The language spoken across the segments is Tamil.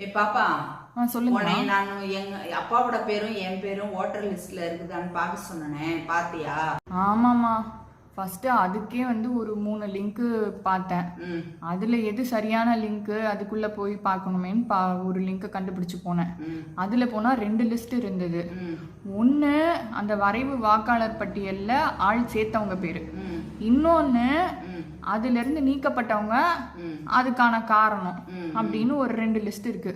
ஏ பாப்பா. சொல்லுங்க நான் எங்க அப்பாவோட பேரும் என் பேரும் ஓட்டர் லிஸ்ட்ல இருக்குதான்னு பார்க்க சொன்னேன். பாத்தியா? ஆமாம்மா. ஃபர்ஸ்ட் அதுக்கே வந்து ஒரு மூணு லிங்க்கு பார்த்தேன். அதுல எது சரியான லிங்க்கு அதுக்குள்ள போய் பார்க்கணுமேன்னு பா ஒரு லிங்க்கை கண்டுபிடிச்சு போனேன். அதுல போனா ரெண்டு லிஸ்ட் இருந்தது. ஒன்று அந்த வரைவு வாக்காளர் பட்டியல்ல ஆள் சேர்த்தவங்க பேரு. இன்னொன்று ம். அதுல இருந்து நீக்கப்பட்டவங்க அதுக்கான காரணம். அப்படின்னு ஒரு ரெண்டு லிஸ்ட் இருக்கு.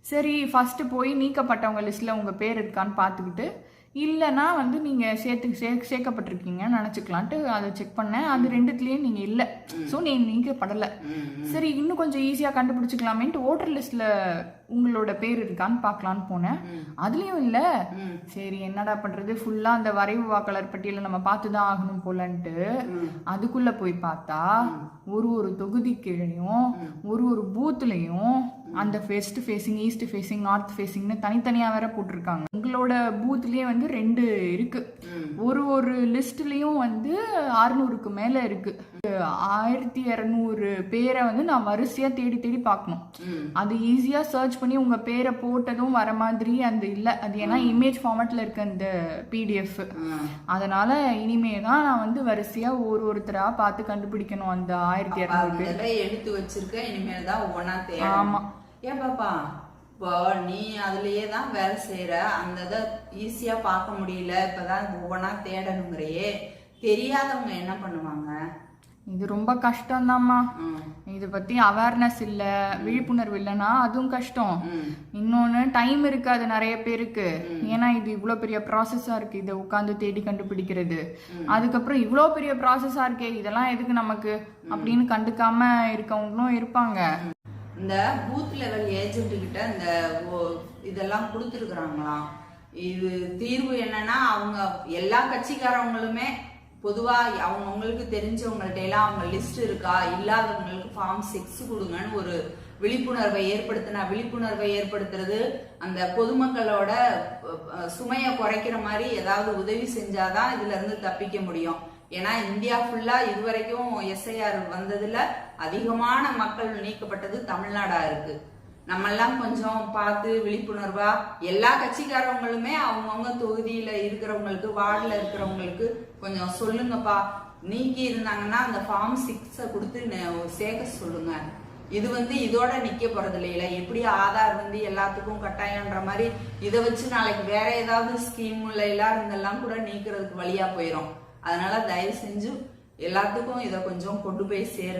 சரி ஃபர்ஸ்ட் போய் நீக்கப்பட்டவங்க லிஸ்ட்ல உங்க பேர் இருக்கான்னு பார்த்துக்கிட்டு இல்லைன்னா வந்து நீங்க சேர்த்து சே சேர்க்கப்பட்டிருக்கீங்கன்னு நினச்சிக்கலான்ட்டு அதை செக் பண்ணேன். அது ரெண்டுத்துலேயும் நீங்க இல்லை. ஸோ நீ நீக்கப்படலை ம் சரி இன்னும் கொஞ்சம் ஈஸியாக கண்டுபிடிச்சிக்கலாமேன்ட்டு ஓட்டர் லிஸ்ட்ல உங்களோட பேர் இருக்கான்னு பார்க்கலான்னு போனேன். அதுலயும் இல்லை. சரி என்னடா பண்றது? ஃபுல்லா அந்த வரைவு வாக்காளர் பட்டியலை நம்ம பார்த்து தான் ஆகணும் போலன்ட்டு அதுக்குள்ள போய் பார்த்தா ஒரு ஒரு தொகுதி கீழையும் ஒரு ஒரு பூத்துலயும் அந்த west facing east facing north ஃபேசிங்னு தனித்தனியா வேற போட்டிருக்காங்க. உங்களோட பூத்லயே வந்து ரெண்டு இருக்கு. ஒரு ஒரு லிஸ்ட்லயும் வந்து அறுநூறுக்கு மேல இருக்கு. ஆயிரத்தி இரநூறு பேரை வந்து நான் வரிசையா தேடி தேடி பார்க்கணும். அது ஈஸியா சர்ச் பண்ணி உங்க பேரை போட்டதும் வர மாதிரி அந்த இல்ல. அது ஏன்னா இமேஜ் ஃபார்மேட்ல இருக்க அந்த பிடிஎஃப் அதனால இனிமே தான் நான் வந்து வரிசையா ஒரு ஒருத்தரா பார்த்து கண்டுபிடிக்கணும் அந்த ஆயிரத்தி இரநூறு பேர். எடுத்து வச்சிருக்க இனிமேல் தான் ஒவ்வொன்றா தேவை ஆமா. ஏன் பாப்பா? இப்போ நீ அதுலயே தான் வேலை செய்யற அந்த இதை ஈஸியா பார்க்க முடியல. இப்பதான் ஒவ்வொன்றா தேடணுங்கிறையே. தெரியாதவங்க என்ன பண்ணுவாங்க? இது ரொம்ப கஷ்டம்தாம்மா. இதை பத்தி அவேர்னஸ் இல்ல விழிப்புணர்வு இல்லைன்னா அதுவும் கஷ்டம். இன்னொன்னு டைம் இருக்காது நிறைய பேருக்கு. ஏன்னா இது இவ்வளோ பெரிய ப்ராசஸா இருக்கு இதை உட்காந்து தேடி கண்டுபிடிக்கிறது. அதுக்கப்புறம் இவ்வளோ பெரிய ப்ராசஸா இருக்கே இதெல்லாம் எதுக்கு நமக்கு? அப்படின்னு கண்டுக்காம இருக்கவங்களும் இருப்பாங்க. இந்த பூத் லெவல் ஏஜென்ட்டுக்கிட்ட இந்த ஓ- இதெல்லாம் கொடுத்துருக்குறாங்களாம் இது தீர்வு என்னன்னா அவங்க எல்லா கட்சிக்காரவங்களுமே பொதுவாக அவங்கவுங்களுக்கு தெரிஞ்சவங்கள்ட்ட எல்லாம் அவங்க லிஸ்ட் இருக்கா? இல்லாதவங்களுக்கு ஃபார்ம் சிக்ஸ் கொடுங்கன்னு ஒரு விழிப்புணர்வை ஏற்படுத்தினா விழிப்புணர்வை ஏற்படுத்துறது அந்த பொதுமக்களோட சுமையை குறைக்கிற மாதிரி ஏதாவது உதவி செஞ்சாதான் இதுல இருந்து தப்பிக்க முடியும். ஏன்னா இந்தியா ஃபுல்லா இதுவரைக்கும் எஸ்ஐஆர் வந்ததுல அதிகமான மக்கள் நீக்கப்பட்டது தமிழ்நாடா இருக்கு. நம்ம எல்லாம் கொஞ்சம் பார்த்து விழிப்புணர்வா எல்லா கட்சிக்காரவங்களுமே அவங்கவுங்க தொகுதியில இருக்கிறவங்களுக்கு வார்டில் இருக்கிறவங்களுக்கு கொஞ்சம் சொல்லுங்கப்பா. நீக்கி இருந்தாங்கன்னா அந்த ஃபார்ம் சிக்ஸ கொடுத்து சேர்க்க சொல்லுங்க. இது வந்து இதோட நிக்க போறது இல்லையில எப்படி ஆதார் வந்து எல்லாத்துக்கும் கட்டாயம்ன்ற மாதிரி இதை வச்சு நாளைக்கு வேற ஏதாவது ஸ்கீம்ல எல்லாம் இருந்தெல்லாம் கூட நீக்கிறதுக்கு வழியா போயிடும் அதனால தயவு செஞ்சு எல்லாத்துக்கும் இதை கொஞ்சம் கொண்டு போய் சேருங்க.